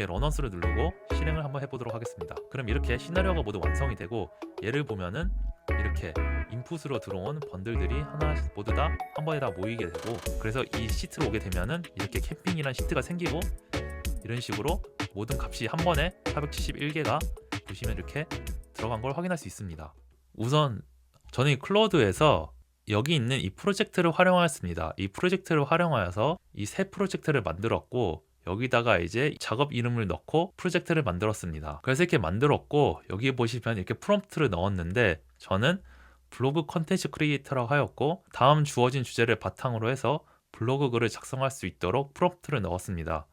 이렇게 런원스를 누르고 실행을 한번 해보도록 하겠습니다. 그럼 이렇게 시나리오가 모두 완성이 되고 얘를 보면은 이렇게 인풋으로 들어온 번들들이 하나 모두 다 한 번에 다 모이게 되고 그래서 이 시트로 오게 되면은 이렇게 캠핑이란 시트가 생기고 이런 식으로 모든 값이 한 번에 471개가 보시면 이렇게 들어간 걸 확인할 수 있습니다. 우선 저는 이 클로드에서 여기 있는 이 프로젝트를 활용하였습니다. 이 프로젝트를 활용하여서 이 새 프로젝트를 만들었고 여기다가 이제 작업 이름을 넣고 프로젝트를 만들었습니다. 그래서 이렇게 만들었고 여기 보시면 이렇게 프롬프트를 넣었는데 저는 블로그 컨텐츠 크리에이터라고 하였고 다음 주어진 주제를 바탕으로 해서 블로그 글을 작성할 수 있도록 프롬프트를 넣었습니다.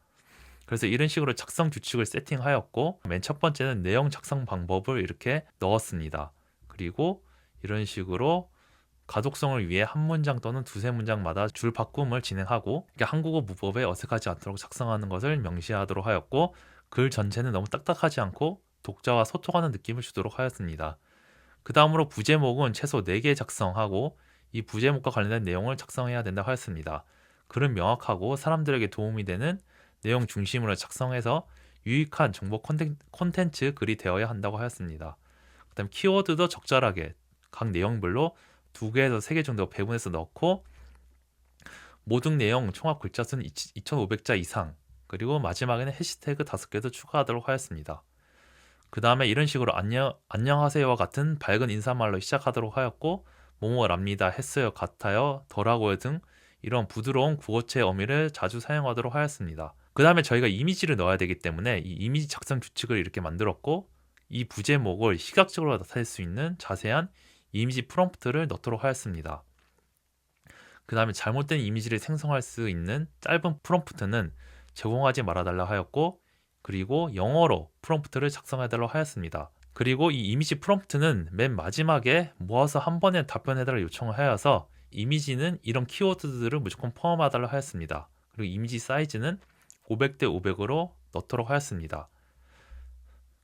그래서 이런 식으로 작성 규칙을 세팅하였고 맨 첫 번째는 내용 작성 방법을 이렇게 넣었습니다. 그리고 이런 식으로 가독성을 위해 한 문장 또는 두세 문장마다 줄 바꿈을 진행하고 한국어 문법에 어색하지 않도록 작성하는 것을 명시하도록 하였고 글 전체는 너무 딱딱하지 않고 독자와 소통하는 느낌을 주도록 하였습니다. 그 다음으로 부제목은 최소 4개 작성하고 이 부제목과 관련된 내용을 작성해야 된다 하였습니다. 글은 명확하고 사람들에게 도움이 되는 내용 중심으로 작성해서 유익한 정보 콘텐- 콘텐츠 글이 되어야 한다고 하였습니다. 그 다음 키워드도 적절하게 각 내용별로 두 개에서 세 개 정도 배분해서 넣고 모든 내용 총합 글자 수는 2,500자 이상 그리고 마지막에는 해시태그 다섯 개도 추가하도록 하였습니다. 그 다음에 이런 식으로 안녕 안녕하세요와 같은 밝은 인사말로 시작하도록 하였고 뭐뭐랍니다, 했어요, 같아요, 더라고요 등 이런 부드러운 구어체 어미를 자주 사용하도록 하였습니다. 그 다음에 저희가 이미지를 넣어야 되기 때문에 이 이미지 작성 규칙을 이렇게 만들었고 이 부제목을 시각적으로 나타낼 수 있는 자세한 이미지 프롬프트를 넣도록 하였습니다. 그 다음에 잘못된 이미지를 생성할 수 있는 짧은 프롬프트는 제공하지 말아달라 하였고 그리고 영어로 프롬프트를 작성해달라고 하였습니다. 그리고 이 이미지 프롬프트는 맨 마지막에 모아서 한 번에 답변해달라 요청을 하여서 이미지는 이런 키워드들을 무조건 포함하달라 하였습니다. 그리고 이미지 사이즈는 500대 500으로 넣도록 하였습니다.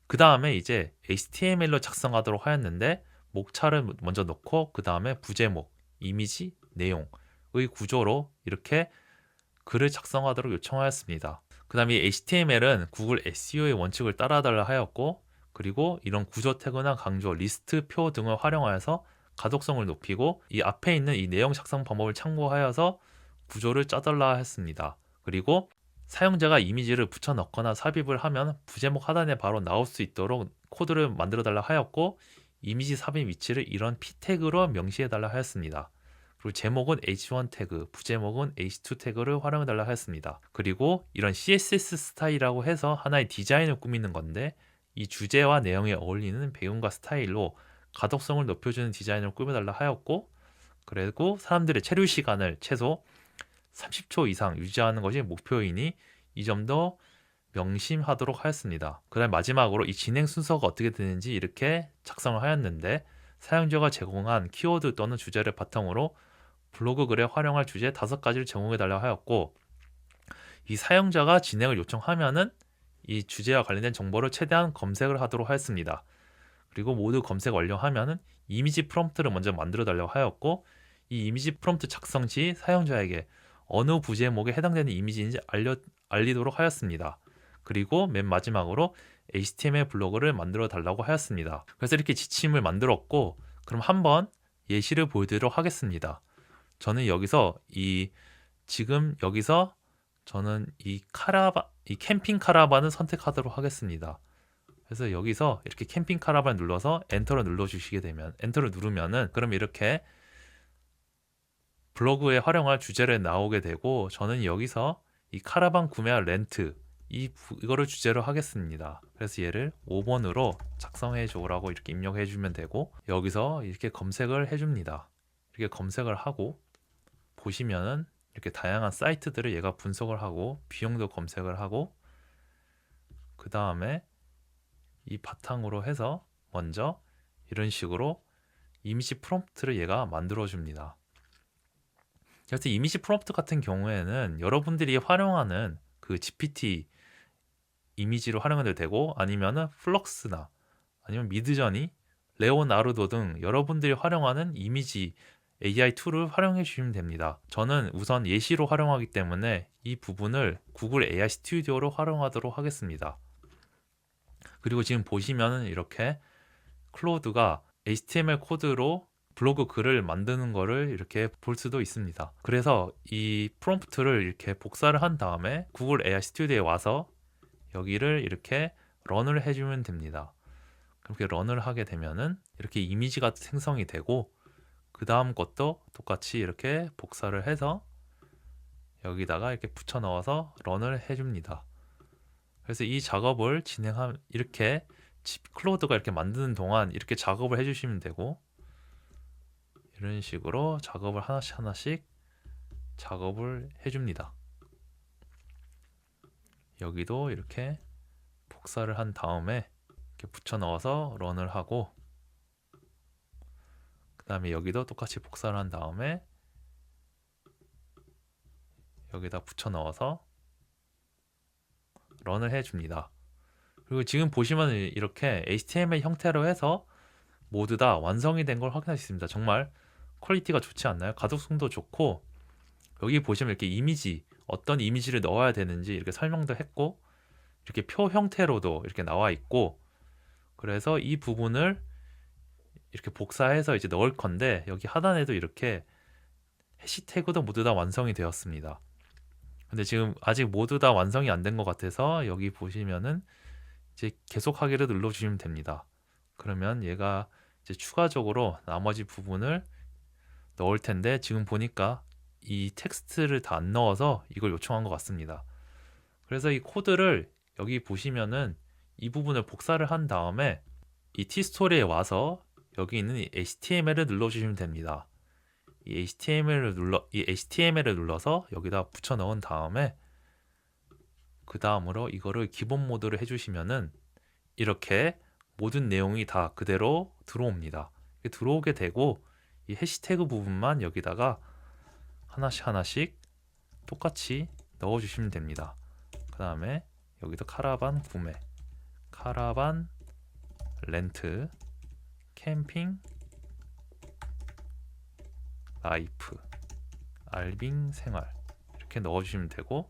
그 다음에 이제 HTML로 작성하도록 하였는데 목차를 먼저 넣고 그 다음에 부제목, 이미지, 내용의 구조로 이렇게 글을 작성하도록 요청하였습니다. 그 다음에 HTML은 구글 SEO의 원칙을 따라달라 하였고 그리고 이런 구조 태그나 강조, 리스트, 표 등을 활용하여서 가독성을 높이고 이 앞에 있는 이 내용 작성 방법을 참고하여서 구조를 짜달라 했습니다. 그리고 사용자가 이미지를 붙여 넣거나 삽입을 하면 부제목 하단에 바로 나올 수 있도록 코드를 만들어 달라 하였고 이미지 삽입 위치를 이런 p 태그로 명시해 달라 하였습니다. 그리고 제목은 h1 태그, 부제목은 h2 태그를 활용해 달라 하였습니다. 그리고 이런 CSS 스타일이라고 해서 하나의 디자인을 꾸미는 건데 이 주제와 내용에 어울리는 배경과 스타일로 가독성을 높여주는 디자인을 꾸며달라 하였고 그리고 사람들의 체류 시간을 최소 30초 이상 유지하는 것이 목표이니 이 점도 명심하도록 하였습니다. 그 다음 마지막으로 이 진행 순서가 어떻게 되는지 이렇게 작성을 하였는데 사용자가 제공한 키워드 또는 주제를 바탕으로 블로그 글에 활용할 주제 다섯 가지를 제공해 달라고 하였고 이 사용자가 진행을 요청하면은 이 주제와 관련된 정보를 최대한 검색을 하도록 하였습니다. 그리고 모두 검색 완료하면은 이미지 프롬프트를 먼저 만들어 달라고 하였고 이 이미지 프롬프트 작성 시 사용자에게 어느 부제목에 해당되는 이미지인지 알려, 알리도록 하였습니다. 그리고 맨 마지막으로 HTML 블로그를 만들어 달라고 하였습니다. 그래서 이렇게 지침을 만들었고 그럼 한번 예시를 보여드리도록 하겠습니다. 저는 여기서 이 지금 여기서 저는 이 카라바 이 캠핑 카라반을 선택하도록 하겠습니다. 그래서 여기서 이렇게 캠핑 카라반 눌러서 엔터를 눌러 주시게 되면 엔터를 누르면은 그럼 이렇게 블로그에 활용할 주제를 나오게 되고 저는 여기서 이 카라반 구매할 렌트 이 부- 이거를 주제로 하겠습니다. 그래서 얘를 5번으로 작성해 줘라고 이렇게 입력해 주면 되고 여기서 이렇게 검색을 해 줍니다. 이렇게 검색을 하고 보시면은 이렇게 다양한 사이트들을 얘가 분석을 하고 비용도 검색을 하고 그 다음에 이 바탕으로 해서 먼저 이런 식으로 이미지 프롬프트를 얘가 만들어 줍니다. 그래서 이미지 프롬프트 같은 경우에는 여러분들이 활용하는 그 GPT 이미지로 활용해도 되고 아니면은 플럭스나 아니면 미드저니, 레오나르도 등 여러분들이 활용하는 이미지 AI 툴을 활용해 주시면 됩니다. 저는 우선 예시로 활용하기 때문에 이 부분을 구글 AI 스튜디오로 활용하도록 하겠습니다. 그리고 지금 보시면은 이렇게 클로드가 HTML 코드로 블로그 글을 만드는 거를 이렇게 볼 수도 있습니다. 그래서 이 프롬프트를 이렇게 복사를 한 다음에 구글 AI 스튜디오에 와서 여기를 이렇게 런을 해주면 됩니다. 그렇게 런을 하게 되면은 이렇게 이미지가 생성이 되고 그 다음 것도 똑같이 이렇게 복사를 해서 여기다가 이렇게 붙여 넣어서 런을 해줍니다. 그래서 이 작업을 진행함 이렇게 클로드가 이렇게 만드는 동안 이렇게 작업을 해주시면 되고 이런 식으로 작업을 하나씩 하나씩 작업을 해줍니다. 여기도 이렇게 복사를 한 다음에 이렇게 붙여 넣어서 런을 하고 그 다음에 여기도 똑같이 복사를 한 다음에 여기다 붙여 넣어서 런을 해줍니다. 그리고 지금 보시면 이렇게 HTML 형태로 해서 모두 다 완성이 된 걸 확인할 수 있습니다. 정말 퀄리티가 좋지 않나요? 가독성도 좋고 여기 보시면 이렇게 이미지 어떤 이미지를 넣어야 되는지 이렇게 설명도 했고 이렇게 표 형태로도 이렇게 나와 있고 그래서 이 부분을 이렇게 복사해서 이제 넣을 건데 여기 하단에도 이렇게 해시태그도 모두 다 완성이 되었습니다. 근데 지금 아직 모두 다 완성이 안 된 것 같아서 여기 보시면은 이제 계속하기를 눌러 주시면 됩니다. 그러면 얘가 이제 추가적으로 나머지 부분을 넣을 텐데 지금 보니까 이 텍스트를 다 안 넣어서 이걸 요청한 것 같습니다. 그래서 이 코드를 여기 보시면은 이 부분을 복사를 한 다음에 이 티스토리에 와서 여기 있는 이 HTML을 눌러주시면 됩니다. 이 HTML을 눌러 이 HTML을 눌러서 여기다 붙여 넣은 다음에 그 다음으로 이거를 기본 모드를 해주시면은 이렇게 모든 내용이 다 그대로 들어옵니다. 들어오게 되고 이 해시태그 부분만 여기다가 하나씩 하나씩 똑같이 넣어주시면 됩니다. 그 다음에 여기도 카라반 구매, 카라반 렌트, 캠핑, 라이프, 알빙 생활 이렇게 넣어주시면 되고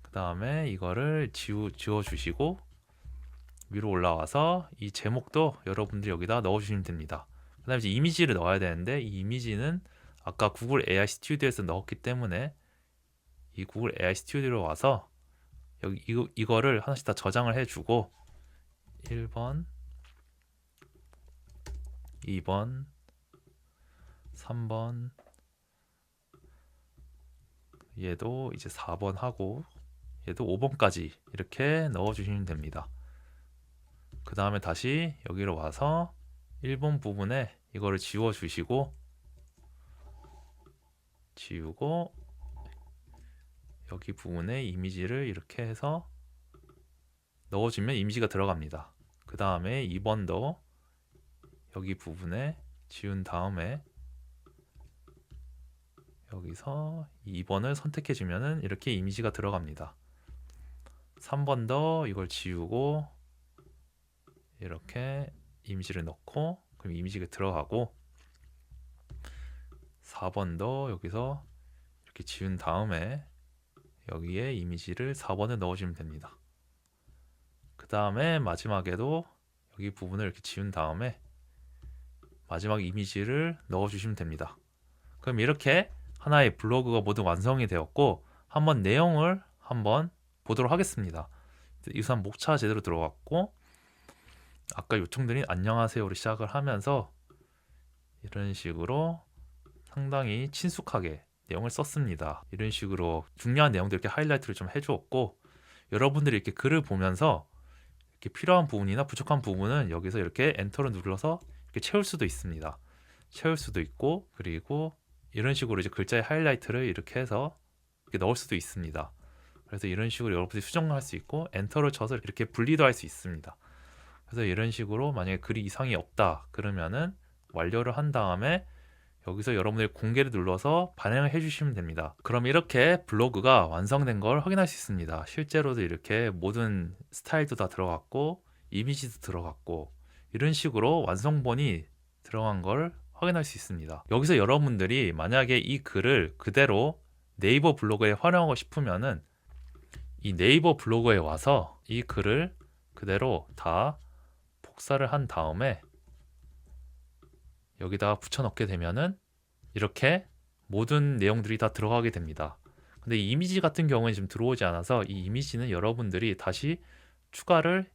그 다음에 이거를 지우, 지워주시고 위로 올라와서 이 제목도 여러분들이 여기다 넣어주시면 됩니다. 그 다음에 이미지를 넣어야 되는데 이 이미지는 아까 구글 AI 스튜디오에서 넣었기 때문에 이 구글 AI 스튜디오로 와서 여기 이거, 이거를 하나씩 다 저장을 해주고 1번 2번 3번 얘도 이제 4번 하고 얘도 5번까지 이렇게 넣어주시면 됩니다. 그 다음에 다시 여기로 와서 1번 부분에 이거를 지워 주시고 지우고 여기 부분에 이미지를 이렇게 해서 넣어주면 이미지가 들어갑니다. 그 다음에 2번도 여기 부분에 지운 다음에 여기서 2번을 선택해 주면은 이렇게 이미지가 들어갑니다. 3번 더 이걸 지우고 이렇게 이미지를 넣고 그럼 이미지가 들어가고 4번도 여기서 이렇게 지운 다음에 여기에 이미지를 4번에 넣어주면 됩니다. 그 다음에 마지막에도 여기 부분을 이렇게 지운 다음에 마지막 이미지를 넣어주시면 됩니다. 그럼 이렇게 하나의 블로그가 모두 완성이 되었고 한번 내용을 한번 보도록 하겠습니다. 우선 목차 제대로 들어갔고 아까 요청드린 안녕하세요로 시작을 하면서 이런 식으로 상당히 친숙하게 내용을 썼습니다. 이런 식으로 중요한 내용들 이렇게 하이라이트를 좀 해주었고 여러분들이 이렇게 글을 보면서 이렇게 필요한 부분이나 부족한 부분은 여기서 이렇게 엔터를 눌러서 이렇게 채울 수도 있습니다. 채울 수도 있고 그리고 이런 식으로 이제 글자의 하이라이트를 이렇게 해서 이렇게 넣을 수도 있습니다. 그래서 이런 식으로 여러분들이 수정할 수 있고 엔터를 쳐서 이렇게 분리도 할 수 있습니다. 그래서 이런 식으로 만약에 글이 이상이 없다 그러면은 완료를 한 다음에 여기서 여러분들이 공개를 눌러서 반영을 해주시면 됩니다. 그럼 이렇게 블로그가 완성된 걸 확인할 수 있습니다. 실제로도 이렇게 모든 스타일도 다 들어갔고 이미지도 들어갔고 이런 식으로 완성본이 들어간 걸 확인할 수 있습니다. 여기서 여러분들이 만약에 이 글을 그대로 네이버 블로그에 활용하고 싶으면은 이 네이버 블로그에 와서 이 글을 그대로 다 복사를 한 다음에 여기다가 붙여넣게 되면은 이렇게 모든 내용들이 다 들어가게 됩니다. 근데 이 이미지 같은 경우에 지금 들어오지 않아서 이 이미지는 여러분들이 다시 추가를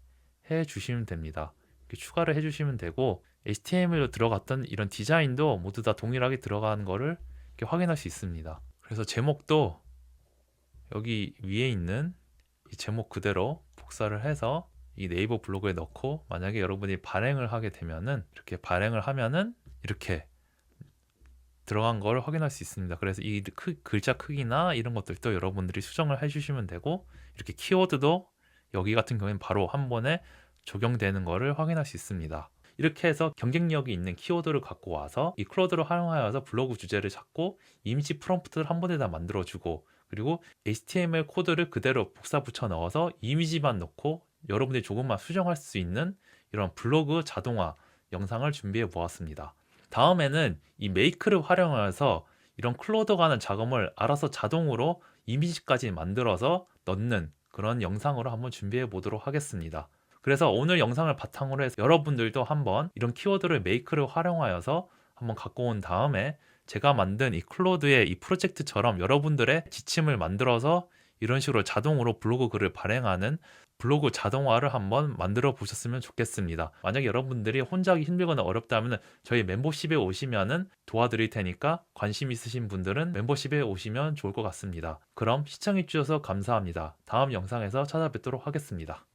해 주시면 됩니다. 추가를 해 주시면 되고 HTML로 들어갔던 이런 디자인도 모두 다 동일하게 들어가는 거를 확인할 수 있습니다. 그래서 제목도 여기 위에 있는 이 제목 그대로 복사를 해서 이 네이버 블로그에 넣고 만약에 여러분이 발행을 하게 되면은 이렇게 발행을 하면은 이렇게 들어간 걸 확인할 수 있습니다. 그래서 이 크- 글자 크기나 이런 것들도 여러분들이 수정을 해주시면 되고 이렇게 키워드도 여기 같은 경우에는 바로 한 번에 적용되는 거를 확인할 수 있습니다. 이렇게 해서 경쟁력이 있는 키워드를 갖고 와서 이 클로드를 활용하여서 블로그 주제를 잡고 이미지 프롬프트를 한 번에 다 만들어주고 그리고 HTML 코드를 그대로 복사 붙여 넣어서 이미지만 넣고 여러분들이 조금만 수정할 수 있는 이런 블로그 자동화 영상을 준비해 보았습니다. 다음에는 이 메이크를 활용해서 이런 클로드가 하는 작업을 알아서 자동으로 이미지까지 만들어서 넣는 그런 영상으로 한번 준비해 보도록 하겠습니다. 그래서 오늘 영상을 바탕으로 해서 여러분들도 한번 이런 키워드를 메이크를 활용하여서 한번 갖고 온 다음에 제가 만든 이 클로드의 이 프로젝트처럼 여러분들의 지침을 만들어서 이런 식으로 자동으로 블로그 글을 발행하는 블로그 자동화를 한번 만들어 보셨으면 좋겠습니다. 만약 여러분들이 혼자 하기 힘들거나 어렵다면 저희 멤버십에 오시면은 도와드릴 테니까 관심 있으신 분들은 멤버십에 오시면 좋을 것 같습니다. 그럼 시청해 주셔서 감사합니다. 다음 영상에서 찾아뵙도록 하겠습니다.